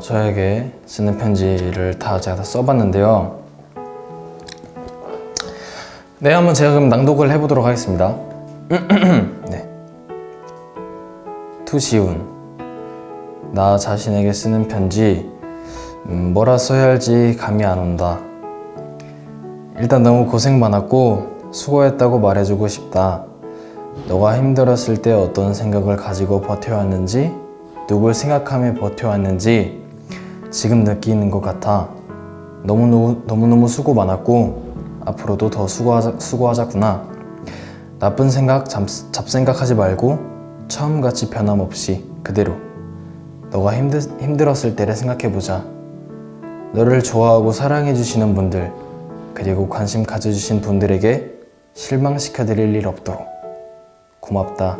저에게 쓰는 편지를 다 제가 다 써봤는데요. 네, 한번 제가 그럼 낭독을 해보도록 하겠습니다. 네. 투시운. 나 자신에게 쓰는 편지. 음, 뭐라 써야 할지 감이 안 온다. 일단 너무 고생 많았고 수고했다고 말해주고 싶다. 너가 힘들었을 때 어떤 생각을 가지고 버텨왔는지, 누굴 생각하며 버텨왔는지 지금 느끼는 것 같아. 너무너무, 너무너무 수고 많았고, 앞으로도 더 수고하자, 수고하자꾸나. 나쁜 생각, 잡, 잡생각하지 말고, 처음같이 변함없이 그대로. 너가 힘들, 힘들었을 때를 생각해보자. 너를 좋아하고 사랑해주시는 분들, 그리고 관심 가져주신 분들에게 실망시켜드릴 일 없도록. 고맙다.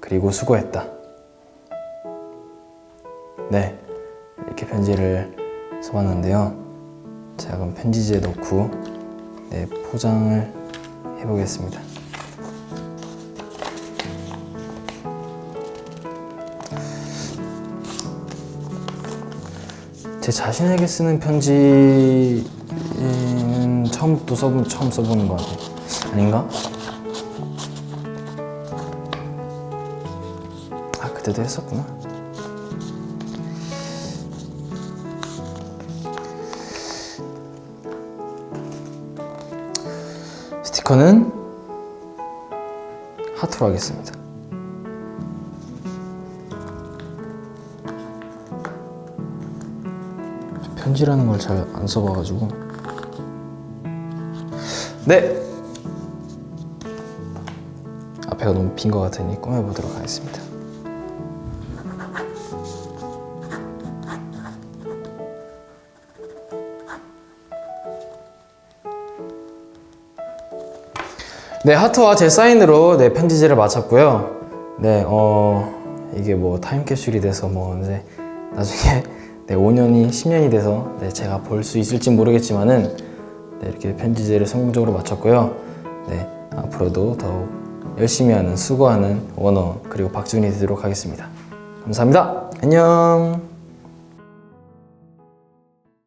그리고 수고했다. 네. 이렇게 편지를 써봤는데요. 제가 그럼 편지지에 넣고 네, 포장을 해보겠습니다. 제 자신에게 쓰는 편지는 처음 또 써본 처음 써보는 것 같아요. 아닌가? 아 그때도 했었구나. 스티커는 하트로 하겠습니다. 편지라는 걸 잘 안 써봐가지고. 네! 앞에가 너무 빈 것 같으니 꾸며보도록 하겠습니다. 네, 하트와 제 사인으로 네, 편지지를 마쳤고요. 네, 어, 이게 뭐 타임캡슐이 돼서 뭐 이제 나중에 네, 5년이 10년이 돼서 네, 제가 볼 수 있을지 모르겠지만은 네, 이렇게 편지지를 성공적으로 마쳤고요. 네, 앞으로도 더욱 열심히 하는 수고하는 원어 그리고 박준이 되도록 하겠습니다. 감사합니다. 안녕.